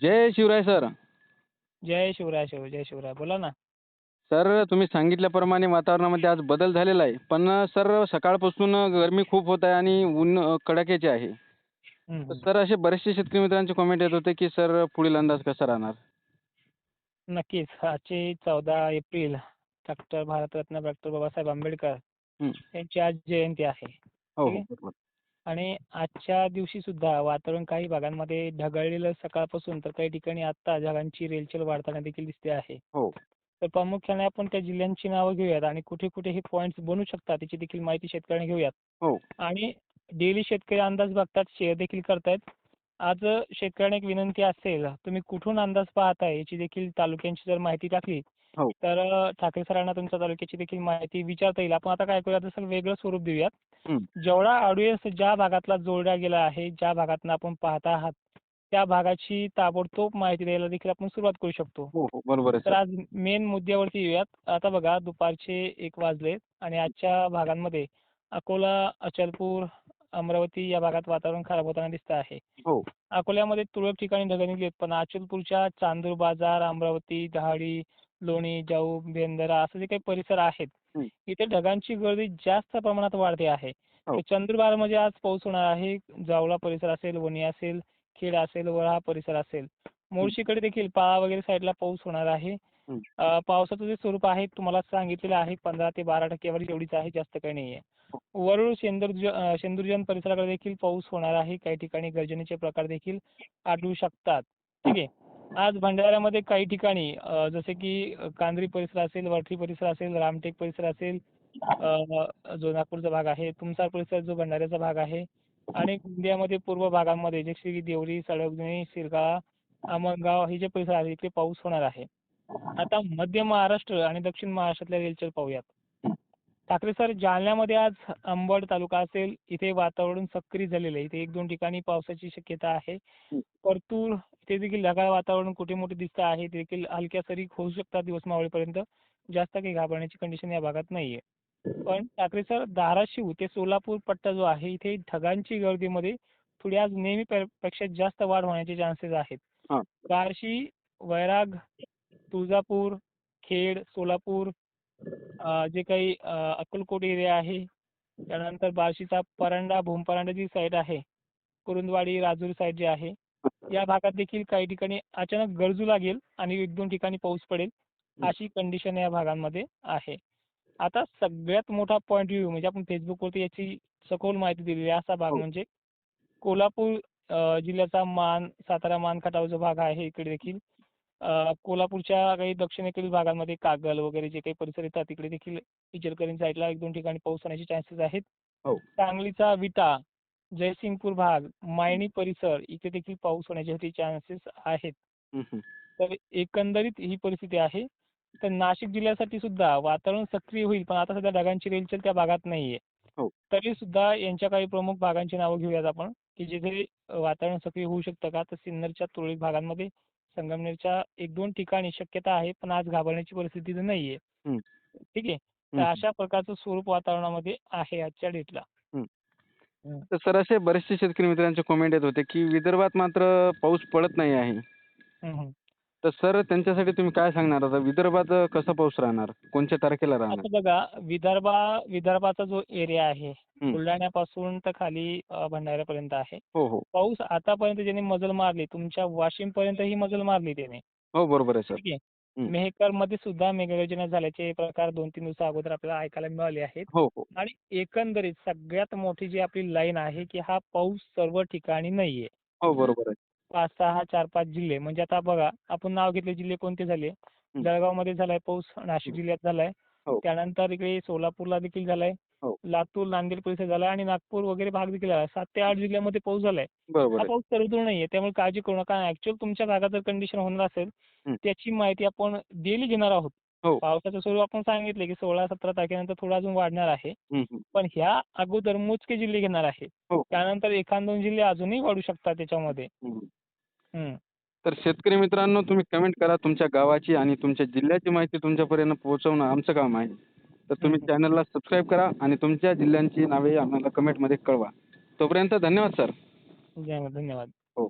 जय Shivray sir. जय शिवराय शिव जय शिवराय. बोला ना. सर तुम्ही सांगितल्याप्रमाणे वातावरणामध्ये आज बदल झालेला आहे. पण सर सकाळपासून गरमी खूप होत आहे आणि ऊन कडाक्याचे आहे. तर. सर असे बरेचसे शेतकरी मित्रांचे कमेंट येत होते की सर पुढील अंदाज कसा राहणार? नक्कीच. आजचे चौदा April doctor Bharat Ratna doctor Babasaheb Ambedkar. यांची आज जयंती आहे. हो. आणि आजच्या दिवशी सुद्धा वातावरण काही भागांमध्ये ढगाळलेलं सकाळपासून तर काही ठिकाणी आता ढगांची रेलचेल वाढताना देखील दिसते आहे. हो. तर प्रामुख्याने आपण त्या जिल्ह्यांची नावं घेऊयात आणि कुठे कुठे हे पॉईंट्स बनू शकतात याची देखील माहिती शेतकऱ्यांनी घेऊयात. हो. आणि डेली शेतकरी अंदाज बघतात शेअर देखील करतायत. आज शेतकऱ्यांना एक विनंती असेल तुम्ही कुठून अंदाज पाहताय? याची देखील तालुक्यांची जर माहिती टाकली हो. तर अ, ठाकरे सरांना तुमच्या तालुक्याची देखील माहिती विचारता येईल. आपण आता काय करूया तसं वेगळं स्वरूप देऊयात. जेवढा ऑडियन्स ज्या भागातला जोडला गेला आहे ज्या भागातनं आपण पाहत आहात त्या भागाची ताबडतोब माहिती द्यायला देखील आपण सुरुवात करू शकतो. हो हो. बरोबर आहे तर सर. आज मेन मुद्द्यावरती येऊयात. आता बघा दुपारचे एक वाजले आणि आजच्या भागांमध्ये अकोला अचलपूर अमरावती या भागात वातावरण खराब होताना दिसतं आहे. हो. अकोल्यामध्ये तुरळक ठिकाणी निघलेत पण अचलपूरच्या चांदूर बाजार अमरावती दहाडी लोणी जाऊ बेंदरा असे जे काही परिसर आहेत. इथे ढगांची गर्दी जास्त प्रमाणात वाढते आहे. हो. तर चंद्रबारमध्ये आज पाऊस होणार आहे जावळा परिसर असेल वणी असेल खेड असेल वळा परिसर असेल. मोर्शीकडे देखील पाळा वगैरे साईडला पाऊस होणार आहे. पावसाचं जे स्वरूप आहे तुम्हाला सांगितलेलं आहे पंधरा ते बारा टक्केवारी एवढीच आहे जास्त काही नाही आहे वरुड शेंदुर्जन परिसराकडे देखील पाऊस होणार आहे. काही ठिकाणी गर्जनेचे प्रकार देखील आढळू शकतात. ठीक आहे. आज भंडाऱ्यामध्ये काही ठिकाणी जसे की कांद्री परिसर असेल वरठी परिसर असेल रामटेक परिसर असेल जो नागपूरचा भाग आहे तुमसार परिसर जो भंडाऱ्याचा भाग आहे आणि गोंदियामध्ये पूर्व भागांमध्ये जसे की देवरी सडकणी शिरगाळा आमगाव हे जे परिसर आहे इथे पाऊस होणार आहे. आता मध्य महाराष्ट्र आणि दक्षिण महाराष्ट्रातल्या रेलचेल पाहूयात. ठाकरे सर जालन्यामध्ये आज अंबड तालुका असेल इथे वातावरण सक्रिय झालेलं आहे. इथे एक दोन ठिकाणी पावसाची शक्यता आहे. परतूर इथे देखील ढगाळ वातावरण कुठे मोठे दिसतं आहे. ते देखील हलक्या सरी होऊ शकतात दिवस मावळेपर्यंत. जास्त काही घाबरण्याची कंडिशन या भागात नाहीये. पण ठाकरे सर धाराशिव ते सोलापूर पट्टा जो आहे इथे ढगांची गर्दीमध्ये थोडी आज नेहमी पेक्षा जास्त वाढ होण्याचे चान्सेस आहेत. हा. बार्शी वैराग तुळजापूर खेड सोलापूर जे काही अक्कलकोट एरिया आहे त्यानंतर बार्शीचा परांडा भूमपरांडा जी साईड आहे कुरुंदवाडी राजूर साईड जी आहे या भागात देखील काही ठिकाणी अचानक गरजू लागेल आणि एक दोन ठिकाणी पाऊस पडेल अशी कंडिशन या भागांमध्ये आहे आता सगळ्यात मोठा पॉईंट व्ह्यू म्हणजे आपण फेसबुकवरती याची सखोल माहिती दिलेली आहे असा भाग हो. म्हणजे कोल्हापूर जिल्ह्याचा मान सातारा मान खटाव जो भाग आहे इकडे देखील कोल्हापूरच्या काही दक्षिणेकडील भागांमध्ये कागल वगैरे जे काही परिसर येतात तिकडे देखील इचलकरंजी साईडला एक दोन ठिकाणी पाऊस होण्याचे चान्सेस आहेत हो. सांगलीचा विटा जयसिंगपूर भाग मायणी परिसर इथे देखील पाऊस होण्याचे चान्सेस आहेत. तर एकंदरीत ही परिस्थिती आहे तर नाशिक जिल्ह्यासाठी सुद्धा वातावरण सक्रिय होईल पण आता सध्या ढगांची रेलचेल त्या भागात नाहीये हो. तरी सुद्धा यांच्या काही प्रमुख भागांची नावं घेऊयात आपण की जिथे वातावरण सक्रिय होऊ शकतं का तर सिन्नरच्या तुरळक भागांमध्ये संगमनेरच्या एक दोन ठिकाणी शक्यता आहे पण आज घाबरण्याची परिस्थिती तर नाहीये. ठीक आहे तर. अशा प्रकारचं स्वरूप वातावरणामध्ये आहे आजच्या डेटला तर सर असे बरेचसे शेतकरी मित्रांचे कमेंट येत होते की विदर्भात मात्र पाऊस पडत नाही आहे. तर सर त्यांच्यासाठी तुम्ही काय सांगणार आता विदर्भात कसा पाऊस राहणार कोणत्या तारखेला राहणार आता बघा विदर्भा विदर्भाचा जो एरिया आहे. बुलढाण्यापासून तर खाली भंडाऱ्यापर्यंत आहे. हो हो. पाऊस आतापर्यंत ज्याने मजल मारली तुमच्या वाशिम पर्यंत ही मजल मारली त्याने. हो बरोबर आहे सर. ठीक आहे. हम्म. मेहकरमध्ये सुद्धा मेघगर्जना झाल्याचे प्रकार दोन तीन दिवसा अगोदर आपल्याला ऐकायला मिळाले आहेत. हो हो. आणि एकंदरीत सगळ्यात मोठी जी आपली लाईन आहे की हा पाऊस सर्व ठिकाणी नाहीये. हो बरोबर आहे. पाच सहा चार पाच जिल्हे म्हणजे आता बघा आपण नाव घेतले जिल्हे कोणते झाले? जळगावमध्ये झालाय पाऊस नाशिक जिल्ह्यात झालाय. हो. त्यानंतर इकडे सोलापूरला देखील झालाय. लातूर नांदेड परिसर झालाय आणि नागपूर वगैरे भाग देखील झालाय सात ते आठ जिल्ह्यामध्ये पाऊस झालाय. हा आहे. पाऊस सर्वदूर नाहीये त्यामुळे काळजी करू नका. ऍक्च्युअल तुमच्या भागात जर कंडिशन होणार असेल हं. त्याची माहिती आपण डेली घेणार आहोत. हो. पावसाचं स्वरूप आपण सांगितले की सोळा सतरा तारखेनंतर थोडं अजून वाढणार आहे. पण ह्या अगोदर मोजके जिल्हे घेणार आहे. हो. त्यानंतर एखाद दोन जिल्हे अजूनही वाढू शकतात त्याच्यामध्ये. तर शेतकरी मित्रांनो तुम्ही कमेंट करा तुमच्या गावाची आणि तुमच्या जिल्ह्याची माहिती तुमच्यापर्यंत पोहोचवणं आमचं काम आहे. तर तुम्ही. चॅनलला सबस्क्राईब करा आणि तुमच्या जिल्ह्यांची नावे आम्हाला कमेंटमध्ये कळवा. तोपर्यंत धन्यवाद सर धन्यवाद. हो.